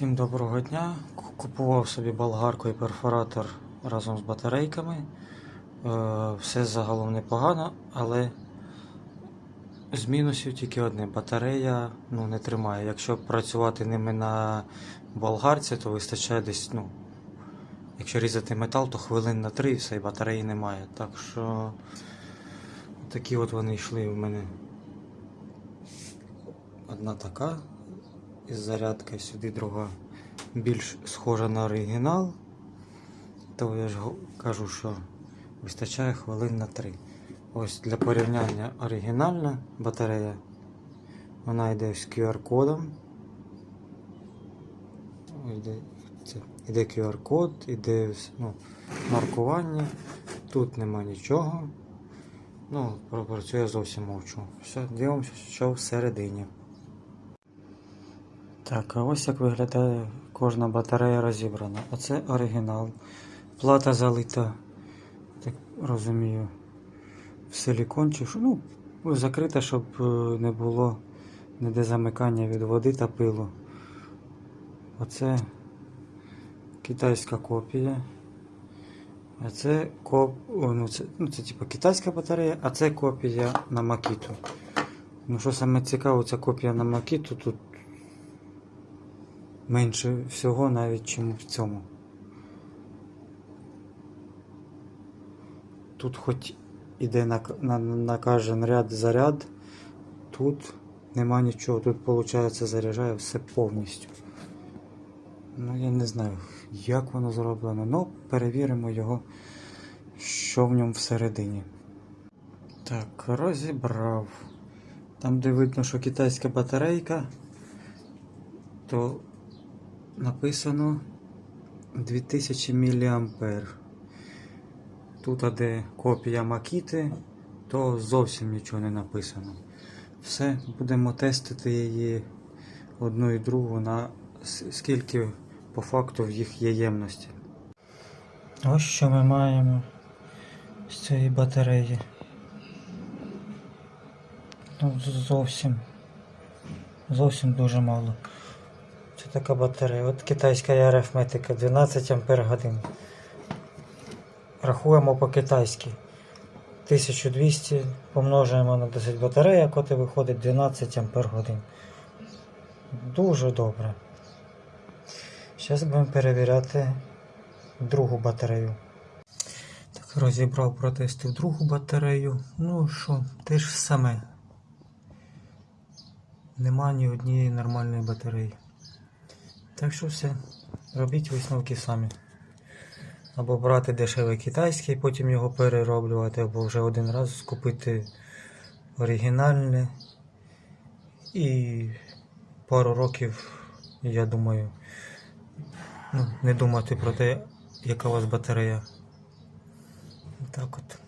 Всім доброго дня. Купував собі болгарку і перфоратор разом з батарейками. Е, Все загалом непогано, але з мінусів тільки одне. Батарея ну, не тримає. Якщо працювати ними на болгарці, то вистачає десь, ну, якщо різати метал, то хвилин на три і все, і батареї немає. Так що такі от вони йшли в мене. Одна така із зарядкою сюди друга більш схожа на оригінал. То я ж кажу, що вистачає хвилин на 3. Ось для порівняння оригінальна батарея. Вона йде з QR-кодом. Це, QR-код, іде ну, маркування. Тут нема нічого. Ну, про працює зовсім мовчу. Все, дивимося, що всередині. Так, а ось як виглядає кожна батарея розібрана. Оце оригінал. Плата залита, так розумію, в силікон чи що. Ну, закрита, щоб е, не було ніде замикання від води та пилу. Оце китайська копія. А це коп... о, ну, це, ну, це типу китайська батарея, а це копія на Макіту. Ну, що саме цікаво, ця копія на Макіту тут менше всього навіть чим в цьому. Тут хоч іде на, кожен ряд заряд, тут нема нічого, тут виходить заряджає все повністю. Ну я не знаю, як воно зроблено, але перевіримо його, що в ньому всередині. Так, розібрав. Там, де видно, що китайська батарейка, то написано 2000 мА. Тут, де копія Макіти, то зовсім нічого не написано. Все, будемо тестити її одну і другу на скільки по факту в їх є ємності. Ось що ми маємо з цієї батареї. Ну, зовсім. Зовсім дуже мало. Це така батарея. От китайська арифметика 12 Ампер годин. Рахуємо по-китайськи. 1200 помножуємо на 10 батарея, от і виходить 12 Ампер годин. Дуже добре. Зараз будемо перевіряти другу батарею. Так, розібрав, протестив другу батарею. Ну що, те ж саме. Нема ні однієї нормальної батареї. Так що все, робіть висновки самі. Або брати дешевий китайський, потім його перероблювати, або вже один раз купити оригінальне. І пару років, я думаю, ну, не думати про те, яка у вас батарея. Так от.